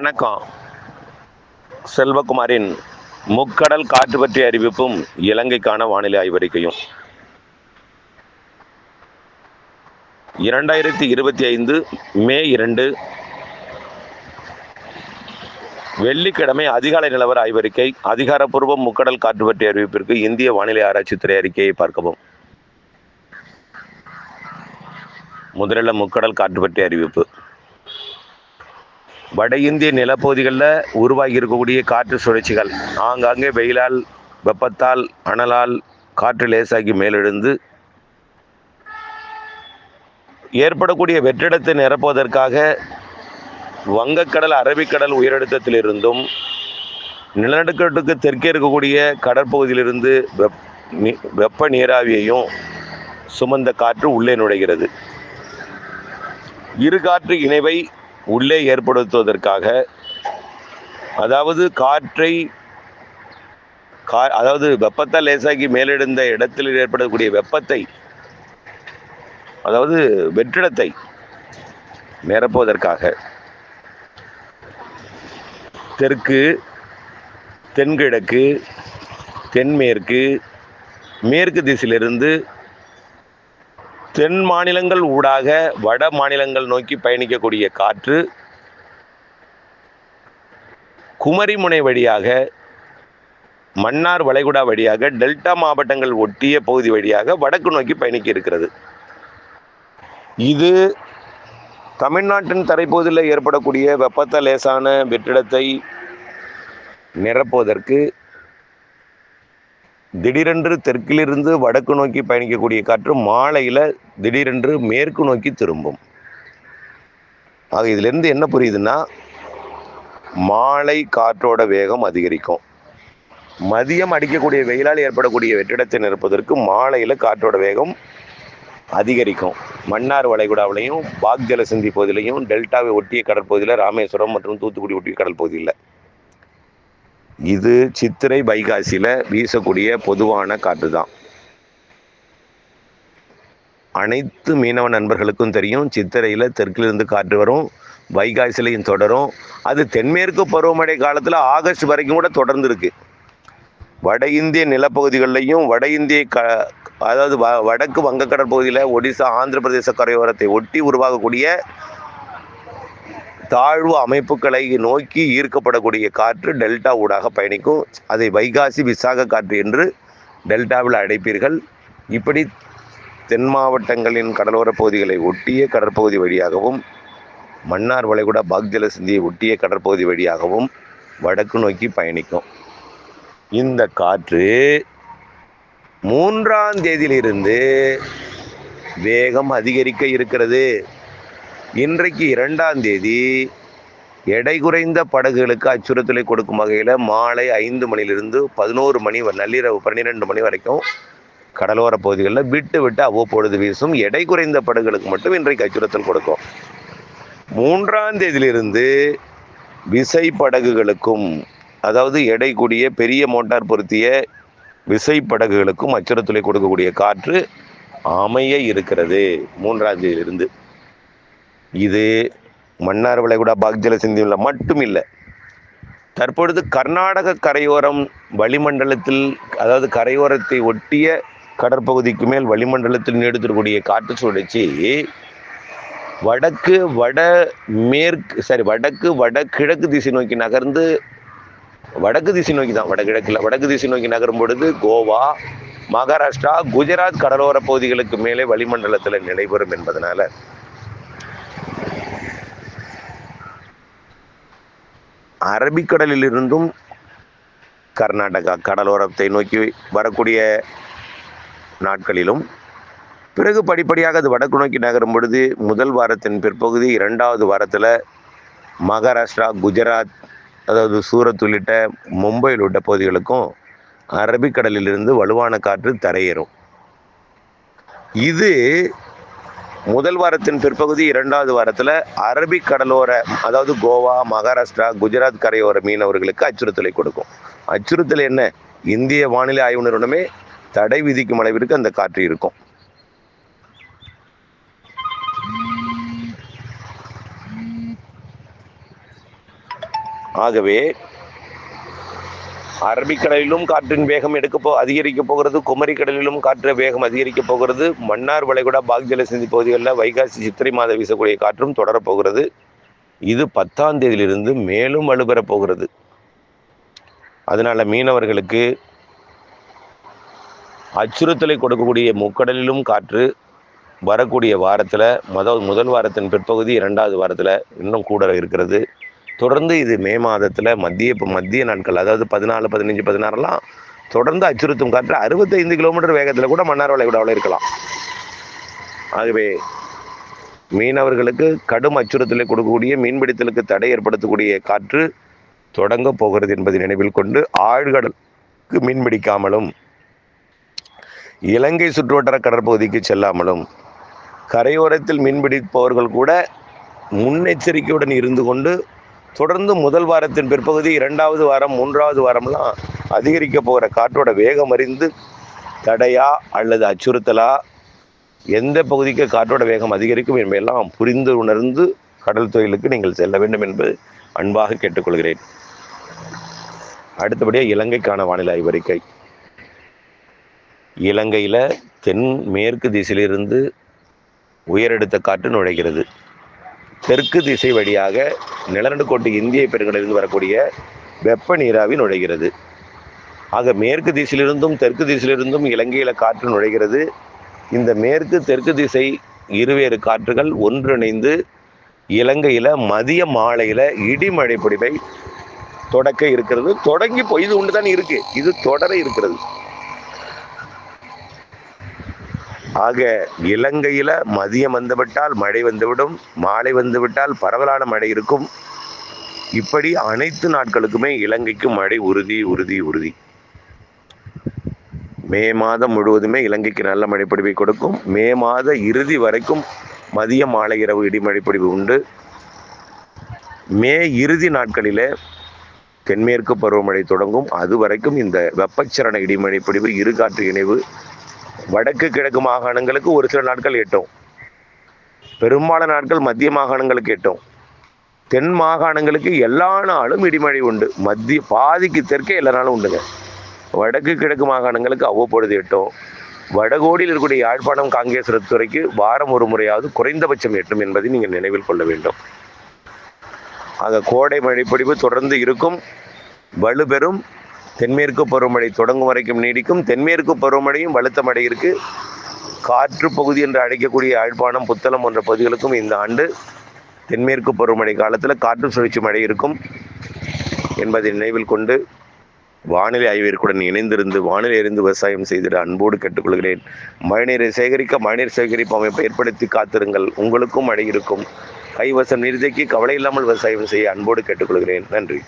வணக்கம். செல்வகுமாரின் முக்கடல் காற்று பற்றிய அறிவிப்பும் இலங்கைக்கான வானிலை ஆய்வறிக்கையும். இரண்டாயிரத்தி இருபத்தி ஐந்து மே இரண்டு. வெள்ளிக்கிழமை அதிகாலை நிலவர ஆய்வறிக்கை அதிகாரப்பூர்வ முக்கடல் காற்று பற்றிய அறிவிப்பிற்கு இந்திய வானிலை ஆராய்ச்சித்துறை அறிக்கையை பார்க்கவும். முதலில் முக்கடல் காற்று பற்றிய அறிவிப்பு. வட இந்திய நிலப்பகுதிகளில் உருவாகி இருக்கக்கூடிய காற்று சுழற்சிகள். ஆங்காங்கே வெயிலால் வெப்பத்தால் அனலால் காற்று லேசாகி மேலெழுந்து ஏற்படக்கூடிய வெற்றிடத்தை நிரப்புவதற்காக வங்கக்கடல் அரபிக்கடல் உயரழுத்தத்திலிருந்தும் நிலநடுக்கத்துக்கு தெற்கே இருக்கக்கூடிய கடற்பகுதியிலிருந்து வெப் நீ- வெப்ப நீராவியையும் சுமந்த காற்று உள்ளே நுழைகிறது. இரு காற்று இணைவை உள்ளே ஏற்படுத்துவதற்காக அதாவது காற்றை கா அதாவது வெப்பத்தை லேசாகி மேலெழுந்த இடத்தில் ஏற்படக்கூடிய வெப்பத்தை அதாவது வெற்றிடத்தை நிரப்புவதற்காக தெற்கு தென்கிழக்கு தென்மேற்கு மேற்கு திசையிலிருந்து தென் மாநிலங்கள் ஊடாக வட மாநிலங்கள் நோக்கி பயணிக்கக்கூடிய காற்று குமரிமுனை வழியாக மன்னார் வளைகுடா வழியாக டெல்டா மாவட்டங்கள் ஒட்டிய பகுதி வழியாக வடக்கு நோக்கி பயணிக்க இருக்கிறது. இது தமிழ்நாட்டின் தரைப்பகுதியில் ஏற்படக்கூடிய வெப்பத்த லேசான வெற்றிடத்தை நிரப்புவதற்கு திடீரென்று தெற்கிலிருந்து வடக்கு நோக்கி பயணிக்கக்கூடிய காற்று மாலையில் திடீரென்று மேற்கு நோக்கி திரும்பும். ஆக இதிலிருந்து என்ன புரியுதுன்னா மாலை காற்றோட வேகம் அதிகரிக்கும். மதியம் அடிக்கக்கூடிய வெயிலால் ஏற்படக்கூடிய வெற்றிடத்தை நிரப்புவதற்கு மாலையில் காற்றோட வேகம் அதிகரிக்கும். மன்னார் வளைகுடாவிலையும் பாக் ஜலசந்தி பகுதியிலையும் டெல்டாவை ஒட்டிய கடற்பகுதியில் ராமேஸ்வரம் மற்றும் தூத்துக்குடி ஒட்டிய கடல் பகுதியில் இது சித்திரை வைகாசியில் வீசக்கூடிய பொதுவான காற்று தான் அனைத்து மீனவ நண்பர்களுக்கும் தெரியும் சித்திரையில் தெற்கிலிருந்து காற்று வரும் வைகாசிலையும் தொடரும். அது தென்மேற்கு பருவமழை காலத்தில் ஆகஸ்ட் வரைக்கும் கூட தொடர்ந்து இருக்கு வட இந்திய நிலப்பகுதிகளிலையும் வட இந்திய க அதாவது வ வடக்கு வங்கக்கடல் பகுதியில் ஒடிசா ஆந்திர பிரதேச கரையோரத்தை ஒட்டி உருவாகக்கூடிய தாழ்வு அமைப்புகளை நோக்கி ஈர்க்கப்படக்கூடிய காற்று டெல்டா ஊடாக பயணிக்கும். அதை வைகாசி விசாக காற்று என்று டெல்டாவில் அழைப்பீர்கள். இப்படி தென் மாவட்டங்களின் கடலோரப் பகுதிகளை ஒட்டிய கடற்பகுதி வழியாகவும் மன்னார் வளைகுடா பாக்ஜல சிந்தியை ஒட்டிய கடற்பகுதி வழியாகவும் வடக்கு நோக்கி பயணிக்கும். இந்த காற்று மூன்றாம் தேதியிலிருந்து வேகம் அதிகரிக்க இருக்கிறது. இன்றைக்கு இரண்டாம் தேதி எடை குறைந்த படகுகளுக்கு அச்சுறுத்தலை கொடுக்கும் வகையில் மாலை ஐந்து மணிலிருந்து பதினோரு மணி நள்ளிரவு பன்னிரெண்டு மணி வரைக்கும் கடலோர பகுதிகளில் விட்டு விட்டு அவ்வப்பொழுது வீசும் எடை குறைந்த படகுகளுக்கு மட்டும் இன்றைக்கு அச்சுறுத்தல் கொடுக்கும். மூன்றாம் தேதியிலிருந்து விசை படகுகளுக்கும் அதாவது எடை கூடிய பெரிய மோட்டார் பொருத்திய விசை படகுகளுக்கும் அச்சுறுத்தலை கொடுக்கக்கூடிய காற்று அமைய இருக்கிறது மூன்றாம் தேதியிலிருந்து. இது மன்னார் வளைகுடா பாக்ஜல சிந்தியில் மட்டும் இல்லை தற்பொழுது கர்நாடக கரையோரம் வளிமண்டலத்தில் அதாவது கரையோரத்தை ஒட்டிய கடற்பகுதிக்கு மேல் வளிமண்டலத்தில் நீடித்திருக்கக்கூடிய காற்று சுழற்சி வடக்கு வட மேற்கு சாரி வடக்கு வடகிழக்கு திசை நோக்கி நகர்ந்து வடக்கு திசை நோக்கி தான் வடகிழக்கில் வடக்கு திசை நோக்கி நகரும் பொழுது கோவா மகாராஷ்டிரா குஜராத் கடலோர பகுதிகளுக்கு மேலே வளிமண்டலத்தில் நிலைபெறும் என்பதனால அரபிக்கடலில் இருந்தும் கர்நாடகா கடலோரத்தை நோக்கி வரக்கூடிய நாட்களிலும் பிறகு படிப்படியாக அது வடக்கு நோக்கி நகரும் பொழுது முதல் வாரத்தின் பிற்பகுதி இரண்டாவது வாரத்தில் மகாராஷ்டிரா குஜராத் அதாவது சூரத் உள்ளிட்ட மும்பையில் உள்ள பகுதிகளுக்கும் அரபிக்கடலிலிருந்து வலுவான காற்று தரையேறும். இது முதல் வாரத்தின் பிற்பகுதி இரண்டாவது வாரத்தில் அரபிக் கடலோர அதாவது கோவா மகாராஷ்டிரா குஜராத் கரையோர மீனவர்களுக்கு அச்சுறுத்தலை கொடுக்கும். அச்சுறுத்தல் என்ன? இந்திய வானிலை ஆய்வு நிறுவனமே தடை விதிக்கும் அளவிற்கு அந்த காற்று இருக்கும். ஆகவே அரபிக்கடலிலும் காற்றின் வேகம் எடுக்க போ அதிகரிக்க போகிறது. குமரி கடலிலும் காற்று வேகம் அதிகரிக்க போகிறது. மன்னார் வளைகுடா பாக்ஜல சிந்தி பகுதிகளில் வைகாசி சித்திரை மாதம் வீசக்கூடிய காற்றும் தொடரப்போகிறது இது பத்தாம் தேதியிலிருந்து மேலும் வலுப்பெறப் போகிறது. அதனால மீனவர்களுக்கு அச்சுறுத்தலை கொடுக்கக்கூடிய முக்கடலிலும் காற்று வரக்கூடிய வாரத்தில் முதல் முதல் வாரத்தின் பிற்பகுதி இரண்டாவது வாரத்தில் இன்னும் கூட இருக்கிறது. தொடர்ந்து இது மே மாதத்தில் மத்திய இப்போ மத்திய நாட்கள் அதாவது பதினாலு பதினஞ்சு பதினாறுலாம் தொடர்ந்து அச்சுறுத்தும். காற்று அறுபத்தைந்து கிலோமீட்டர் வேகத்தில் கூட மன்னார் வளைகுடாவில் இருக்கலாம். ஆகவே மீனவர்களுக்கு கடும் அச்சுறுத்தலை கொடுக்கக்கூடிய மீன்பிடித்தலுக்கு தடை ஏற்படுத்தக்கூடிய காற்று தொடங்க போகிறது என்பதை நினைவில் கொண்டு ஆழ்கடலுக்கு மீன்பிடிக்காமலும் இலங்கை சுற்றுவட்டார கடற்பகுதிக்கு செல்லாமலும் கரையோரத்தில் மீன்பிடிப்பவர்கள் கூட முன்னெச்சரிக்கையுடன் இருந்து கொண்டு தொடர்ந்து முதல் வாரத்தின் பிற்பகுதி இரண்டாவது வாரம் மூன்றாவது வாரம்லாம் அதிகரிக்க போகிற காற்றோட வேகம் அறிந்து தடையா அல்லது அச்சுறுத்தலா? எந்த பகுதிக்கு காற்றோட வேகம் அதிகரிக்கும் என்பதையெல்லாம் புரிந்து உணர்ந்து கடல் தொழிலுக்கு நீங்கள் செல்ல வேண்டும் என்பது அன்பாக கேட்டுக்கொள்கிறேன். அடுத்தபடியாக இலங்கைக்கான வானிலை ஆய்வறிக்கை இலங்கையில் தென் மேற்கு திசையிலிருந்து உயரடுத்த காற்று நுழைகிறது. தெற்கு திசை வழியாக நிலநடுக்கோட்டு இந்திய பெருங்கடலிருந்து வரக்கூடிய வெப்ப நீராவி நுழைகிறது. ஆக மேற்கு திசையிலிருந்தும் தெற்கு திசையிலிருந்தும் இலங்கையில் காற்று நுழைகிறது. இந்த மேற்கு தெற்கு திசை இருவேறு காற்றுகள் ஒன்றிணைந்து இலங்கையில் மதிய மாலையில் இடிமழை பொடிவை தொடக்க இருக்கிறது. தொடங்கி போய் இது ஒன்று தான் இருக்குது இது தொடர இருக்கிறது. ஆக இலங்கையில் மதியம் வந்துவிட்டால் மழை வந்துவிடும் மாலை வந்துவிட்டால் பரவலான மழை இருக்கும். இப்படி அனைத்து நாட்களுக்குமே இலங்கைக்கு மழை உறுதி உறுதி உறுதி. மே மாதம் முழுவதுமே இலங்கைக்கு நல்ல மழைப்பொழிவை கொடுக்கும். மே மாத இறுதி வரைக்கும் மதிய மாலை இரவு இடிமழை உண்டு. மே இறுதி நாட்களிலே தென்மேற்கு பருவமழை தொடங்கும். அது வரைக்கும் இந்த வெப்பச்சரண இடிமழை பொழிவு இரு காற்று இணைவு வடக்கு கிழக்கு மாகாணங்களுக்கு ஒரு சில நாட்கள் எட்டும். பெரும்பாலான நாட்கள் மத்திய மாகாணங்களுக்கு எட்டும். தென் மாகாணங்களுக்கு எல்லா நாளும் இடிமழை உண்டு. மத்திய பாதிக்கு தெற்கே எல்லா நாளும் உண்டுங்க. வடக்கு கிழக்கு மாகாணங்களுக்கு அவ்வப்பொழுது எட்டும். வடகோடியில் இருக்கக்கூடிய யாழ்ப்பாணம் காங்கேசரத்துறைக்கு வாரம் ஒரு முறையாவது குறைந்தபட்சம் எட்டும் என்பதை நீங்கள் நினைவில் கொள்ள வேண்டும். ஆக கோடை மழைப்பொழிவு தொடர்ந்து இருக்கும். வலுபெறும் தென்மேற்கு பருவமழை தொடங்கும் வரைக்கும் நீடிக்கும். தென்மேற்கு பருவமழையும் வலுத்த மழை இருக்கு காற்று பகுதி என்று அழைக்கக்கூடிய யாழ்ப்பாணம் புத்தளம் போன்ற பகுதிகளுக்கும் இந்த ஆண்டு தென்மேற்கு பருவமழை காலத்தில் காற்று சுழற்சி மழை இருக்கும் என்பதை நினைவில் கொண்டு வானிலை ஆய்விற்குடன் இணைந்திருந்து வானிலை அறிந்து விவசாயம் செய்திட அன்போடு கேட்டுக்கொள்கிறேன். மழைநீரை சேகரிக்க மழைநீர் சேகரிப்பு அமைப்பை ஏற்படுத்தி காத்திருங்கள். உங்களுக்கும் மழை இருக்கும் கைவசம் நிறுத்திக்கு கவலை இல்லாமல் விவசாயம் செய்ய அன்போடு கேட்டுக்கொள்கிறேன். நன்றி.